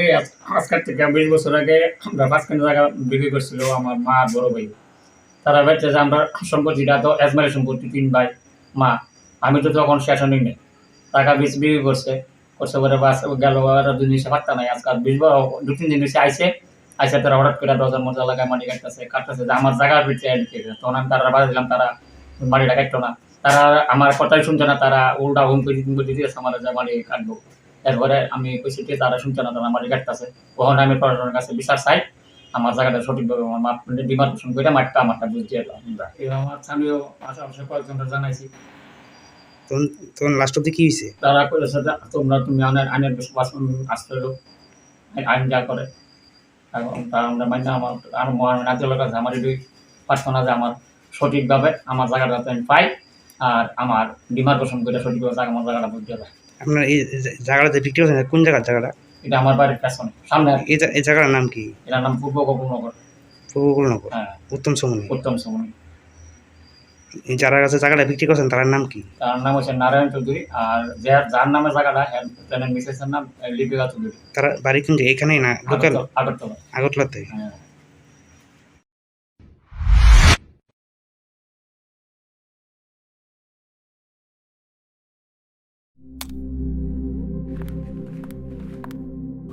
এই আজকের থেকে বিশ বছর আগে আমরা পাঁচখান জায়গা বিক্রি করছিল আমার মা বড় ভাই। তারা বলছে যে আমরা সম্পত্তিটা তো এজমারের সম্পত্তি, তিন ভাই, মা। আমি তো তখন শেষনই নেই টাকা বিশ বিক্রি করছে করছে পরে বাস গেল দুই জিনিসে পাত্তা নাই। আজকাল বিশ দু তিন দিন আইসে আইসে তারা হঠাৎ করে দরজার মধ্যে লাগায় মাটি কাটতেছে কাটতেছে যে আমার জায়গার ভিতরে তখন আমি তারা বাধা দিলাম, তারা মাটিটা কাটতো না। তারা আমার কথাই শুনছে না, তারা উল্টা হুমকি হুমকি দিতেছে আমার মাটি কাটবো। এরপরে আমি কইছি যে তারা শুনছে না তারা মাটি কাটতেছে তখন আমি প্রশাসনের কাছে বিচার চাই আমার জায়গাটা সঠিকভাবে আমার মাপ ডিমার্কেশন করে মাঠটা আমারটা বুঝতে এলাম আমার স্থানীয় আশেপাশে কয়েকজনটা জানাইছি। তখন লাস্ট অব্দি কি হয়েছে তারা করেছে যে তোমরা তুমি আইনের আইনের বিশ্বাস আসতে হলো আইন যা করে। এবং তা আমরা মান্য আমার আর মহান আদালতের কাছে আমার এটি প্রার্থনা যে আমার সঠিকভাবে আমার জায়গাটা যাতে আমি পাই আর আমার ডিমার্কেশন করে সঠিকভাবে আমার জায়গাটা বুঝতে হবে আপনার এই জা- জায়গাটাতে বিক্রি করছেন কোন জায়গার জায়গাটা? এটা আমার বাড়ির পেছনে সামনে এই জায়গাটার নাম কি? এটার নাম পূর্ব গোপনগর। পূর্বকুলনগর হ্যাঁ। উত্তম সমনি। উত্তম সময় যারা কাছে জায়গাটা বিক্রি করছেন তার নাম কি? তার নাম হচ্ছে নারায়ণ চৌধুরী আর যার যার নামে জায়গাটা তার মিসেসের নাম লিপিকা চৌধুরী। তারা বাড়ি কোন জায়গায় এখানেই না লোকাল? আগরতলা। আগরতলাতে? হ্যাঁ।